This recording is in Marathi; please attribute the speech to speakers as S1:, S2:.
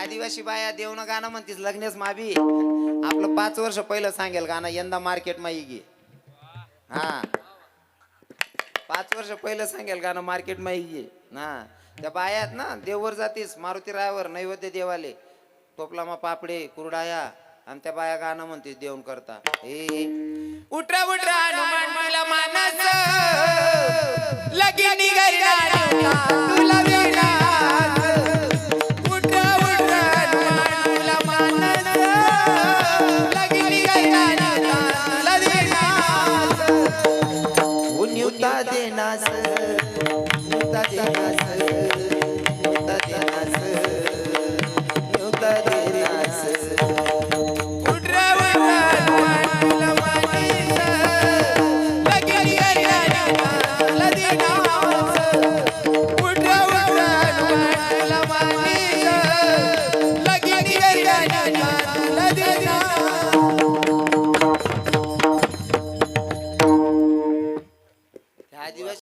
S1: आदिवासी बाया देवनं गाणं म्हणतीस लग्नेच माबी आपलं पाच वर्ष पहिलं सांगेल गाणं यंदा मार्केट माई गे. हा. पाच वर्ष पहिलं सांगेल गाणं मार्केट माई गे. हा. त्या बायात ना देववर जातीस मारुती रायावर नैवेद्य देवाले. टोपलामा पापडे कुरडाया आणि त्या बाया गाणं म्हणतीस देऊन करता. हे उठरा उठरा हनुमान मला मानस लगी निघाला घरी Adiós.